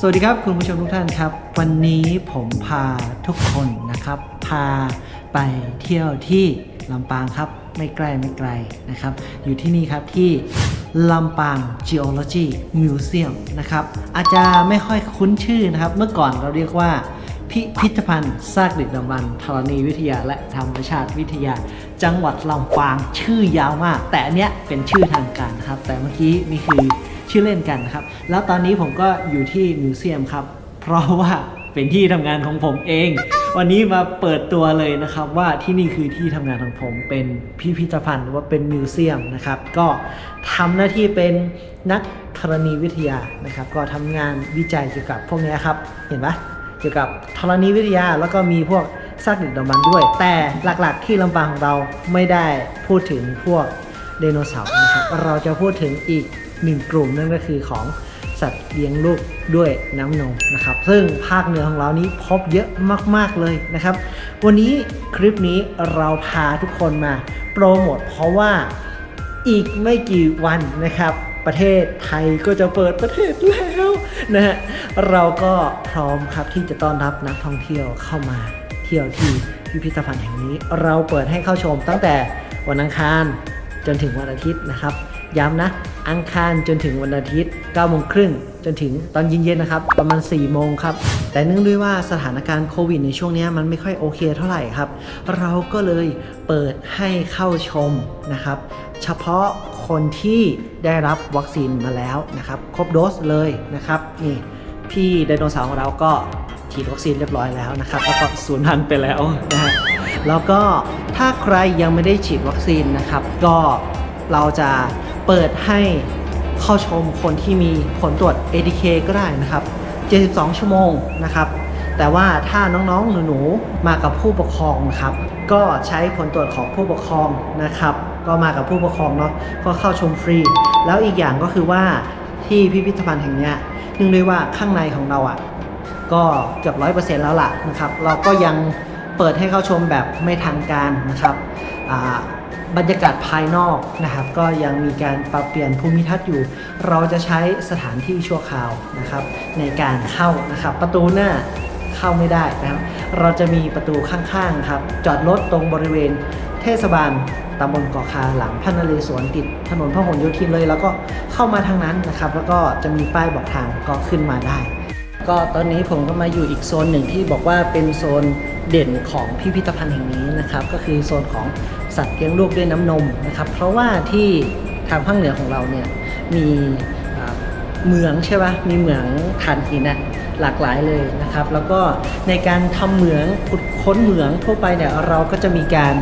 สวัสดีครับคุณผู้ชมทุกท่านครับ วันนี้ผมพาทุกคนนะครับ พาไปเที่ยวที่ลำปางครับ ไม่ไกลไม่ไกลนะครับ อยู่ที่นี่ครับที่ลำปาง Geology Museum นะครับ อาจจะไม่ค่อยคุ้นชื่อนะครับ เมื่อก่อนเราเรียกว่า พิพิธภัณฑ์ซากดึกดำบรรพ์ธรณีวิทยาและธรรมชาติวิทยา จังหวัดลำปางชื่อยาวมาก แต่อันเนี้ยเป็นชื่อทางการนะครับ แต่เมื่อกี้นี่คือ ชื่อเล่นกันครับ แล้วตอนนี้ผมก็อยู่ที่มิวเซียมครับ เพราะว่าเป็นที่ทำงานของผมเอง วันนี้มาเปิดตัวเลยนะครับ ว่าที่นี่คือที่ทำงานของผมเป็นพิพิธภัณฑ์หรือว่าเป็นมิวเซียมนะครับ ก็ทำหน้าที่เป็นนักธรณีวิทยานะครับ ก็ทำงานวิจัยเกี่ยวกับพวกนี้ครับ เห็นปะเกี่ยวกับธรณีวิทยาแล้วก็มีพวกซากดึกดำบรรด้วย แต่หลักๆที่ลำปางของเราไม่ได้พูดถึงพวกไดโนเสาร์นะครับ เราจะพูดถึงอีก หนึ่งกลุ่มนั่นก็คือของสัตว์เลี้ยงลูกด้วยน้ำนมนะครับ ซึ่งภาคเหนือของเรานี้พบเยอะมากๆเลยนะครับ วันนี้คลิปนี้เราพาทุกคนมาโปรโมทเพราะว่าอีกไม่กี่วันนะครับ ประเทศไทยก็จะเปิดประเทศแล้วนะฮะเราก็พร้อมครับที่จะต้อนรับนักท่องเที่ยวเข้ามาเที่ยวที่พิพิธภัณฑ์แห่งนี้ เราเปิดให้เข้าชมตั้งแต่วันอังคารจนถึงวันอาทิตย์นะครับ ย้ำนะ อังคารจนถึงวันอาทิตย์9โมงครึ่งจนถึงตอนเย็นๆนะครับ ประมาณ 4 โมงครับ แต่เนื่องด้วยว่าสถานการณ์โควิดในช่วงนี้มันไม่ค่อยโอเคเท่าไหร่ครับ เราก็เลยเปิดให้เข้าชมนะครับ เฉพาะคนที่ได้รับวัคซีนมาแล้วนะครับ ครบโดสเลยนะครับนี่พี่ไดโนเสาร์ของเราก็ฉีดวัคซีนเรียบร้อยแล้วนะครับแล้วก็สูญพันธุ์ไปแล้วนะฮะแล้วก็ถ้าใครยังไม่ได้ฉีดวัคซีนนะครับ ก็เราจะ เปิดให้เข้าชมคนที่มีผลตรวจ ATK ก็ได้นะครับ 72 ชั่วโมงนะครับ แต่ว่าถ้าน้องๆ หนูๆ มากับผู้ปกครองนะครับ ก็ใช้ผลตรวจของผู้ปกครองนะครับ ก็มากับผู้ปกครองเนาะ ก็เข้าชมฟรี แล้วอีกอย่างก็คือว่าที่พิพิธภัณฑ์แห่งนี้ยเนื่องด้วยว่าข้างในของเราอะ ก็เกือบร้อยเปอร์เซ็นต์แล้วล่ะนะครับ เราก็ยังเปิดให้เข้าชมแบบไม่ทางการนะครับอ่า บรรยากาศภายนอกนะครับ ก็ยังมีการปรับเปลี่ยนภูมิทัศน์อยู่ เราจะใช้สถานที่ชั่วคราวนะครับ ในการเข้านะครับ ประตูหน้าเข้าไม่ได้นะครับ เราจะมีประตูข้างๆครับ จอดรถตรงบริเวณเทศบาลตำบลเกาะคาหลังพระนเรศวรติดถนนพหลโยธินเลย แล้วก็เข้ามาทางนั้นนะครับ แล้วก็จะมีป้ายบอกทางก็ขึ้นมาได้ ก็ตอนนี้ผมก็มาอยู่อีกโซนหนึ่งที่บอกว่าเป็นโซนเด่นของพิพิธภัณฑ์แห่งนี้นะครับ ก็คือโซนของ สัตว์เลี้ยงลูกด้วยน้ำนมนะครับเพราะว่าที่ทางภาคเหนือของเราเนี่ยมีเหมืองใช่ปะมีเหมืองถ่านหินอะหลากหลายเลยนะครับ แล้วก็ในการทำเหมืองขุดค้นเหมืองทั่วไปเนี่ยเราก็จะมีการ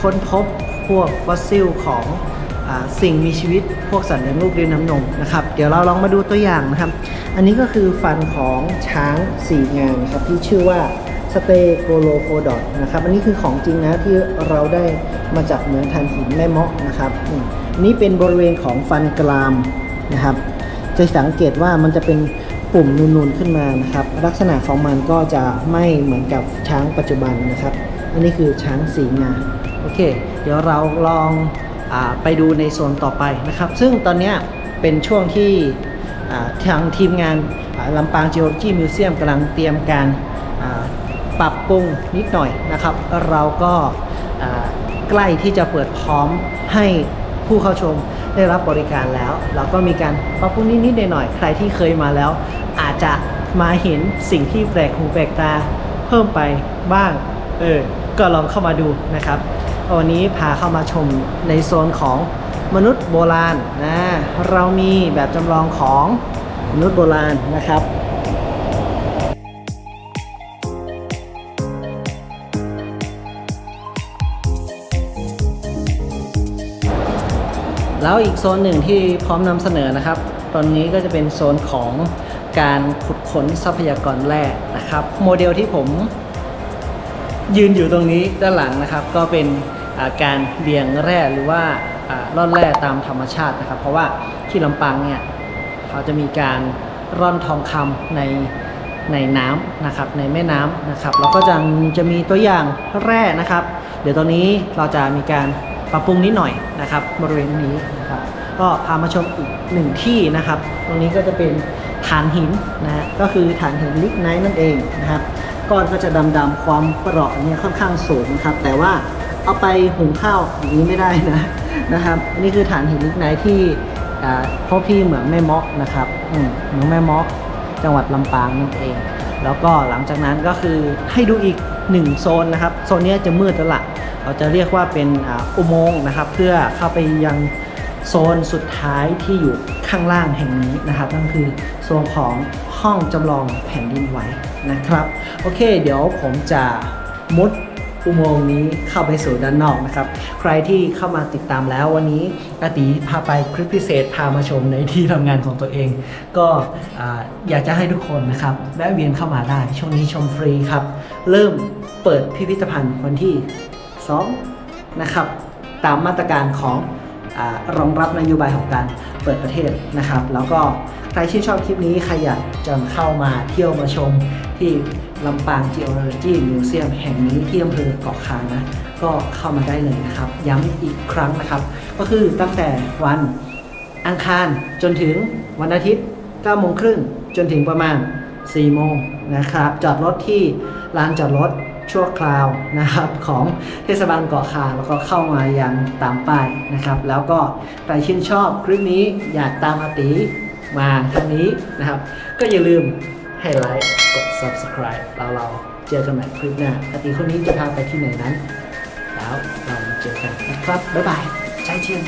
ค้นพบพวกฟอสซิลของอสิ่งมีชีวิตพวกสัตว์เลี้ยงลูกด้วยน้ำนมนะครับ เดี๋ยวเราลองมาดูตัวอย่างนะครับ อันนี้ก็คือฟันของช้างสี่งานครับที่ชื่อว่า สเตโกโลโฟดอตนะครับอันนี้คือของจริงนะที่เราได้มาจากเหมืองถ่านหินแม่เมาะนะครับอันนี้เป็นบริเวณของฟันกรามนะครับ จะสังเกตว่ามันจะเป็นปุ่มนูนๆขึ้นมานะครับ ลักษณะของมันก็จะไม่เหมือนกับช้างปัจจุบันนะครับ อันนี้คือช้างสีงาโอเค เดี๋ยวเราลองอไปดูในโซนต่อไปนะครับ ซึ่งตอนนี้เป็นช่วงที่ทางทีมงานลำปาง Geology Museum กำลังเตรียมการ ปรับปรุงนิดหน่อยนะครับ เราก็ใกล้ที่จะเปิดพร้อมให้ผู้เข้าชมได้รับบริการแล้ว เราก็มีการปรับปรุงนิดๆหน่อยๆใครที่เคยมาแล้ว อาจจะมาเห็นสิ่งที่แปลกหูแปลกตาเพิ่มไปบ้างเออก็ลองเข้ามาดูนะครับวันนี้พาเข้ามาชมในโซนของมนุษย์โบราณนะเรามีแบบจำลองของมนุษย์โบราณนะครับ แล้วอีกโซนหนึ่งที่พร้อมนำเสนอนะครับ ตอนนี้ก็จะเป็นโซนของการขุดค้นทรัพยากรแร่นะครับ โมเดลที่ผมยืนอยู่ตรงนี้ด้านหลังนะครับ ก็เป็นการเบี่ยงแร่หรือว่าอ่าร่อนแร่ตามธรรมชาตินะครับ เพราะว่าที่ลำปางเนี่ยเขาจะมีการร่อนทองคำในในน้ำนะครับในแม่น้ำนะครับแล้วก็จะจะมีตัวอย่างแร่นะครับ เดี๋ยวตอนนี้เราจะมีการ ปรับปรุงนิดหน่อยนะครับบริเวณนี้นะครับก็พามาชมอีกหนึ่งที่นะครับ ตรงนี้ก็จะเป็นฐานหินนะฮะก็คือฐานหินลิกไนท์นั่นเองนะครับก้อนก็จะดำๆความเปราะเนี่ยค่อนข้างสูงนะครับ แต่ว่าเอาไปหุงข้าวอย่างนี้ไม่ได้นะนะครับนนี้คือฐานหินลิกไนท์ที่พ่อพี่เหมืองแม่มาะนะครับอืมเหมืองแม่มาะจังหวัดลำปางนั่นเอง แล้วก็หลังจากนั้นก็คือให้ดูอีกหนึ่งโซนนะครับ โซนนี้จะมืดแล้วล่ะ เราจะเรียกว่าเป็นอุโมงค์นะครับ เพื่อเข้าไปยังโซนสุดท้ายที่อยู่ข้างล่างแห่งนี้นะครับนั่นคือโซนของห้องจำลองแผ่นดินไหวนะครับ โอเค เดี๋ยวผมจะมุดอุโมงค์นี้เข้าไปสู่ด้านนอกนะครับ ใครที่เข้ามาติดตามแล้ววันนี้อาติพาไปคลิปพิเศษพามาชมในที่ทำงานของตัวเอง ก็อ่าอยากจะให้ทุกคนนะครับแวะเวียนเข้ามาได้ช่วงนี้ชมฟรีครับ เริ่มเปิดพิพิธภัณฑ์วันที่ 2นะครับตามมาตรการของอรองรับนโยบายของการเปิดประเทศนะครับ แล้วก็ใครที่นชอบคลิปนี้ใครอยากจะเข้ามาเที่ยวมาชมที่ลำปาง Geology Museum แห่งนี้ที่อำเภอเกาะคางนะ ก็เข้ามาได้เลยนะครับ ย้ำอีกครั้งนะครับ ก็คือตั้งแต่วันอังคารจนถึงวันอาทิตย์9โมงครึ่งจนถึงประมาณ 4 โมงนะครับ จอดรถที่ลานจอดรถ ชั่วคราวนะครับของเทศบาลเกาะคาแล้วก็เข้ามายังตามป้ายนะครับ แล้วก็ใครชื่นชอบคลิปนี้อยากตามอาติมาทางนี้นะครับ ก็อย่าลืมให้ไลค์กด subscribe แล้วเราเจอกันใหม่คลิปหน้าอาติคนนี้จะพาไปที่ไหนนั้น แล้วเราเจอกันนะครับบ๊ายบายใจเชียน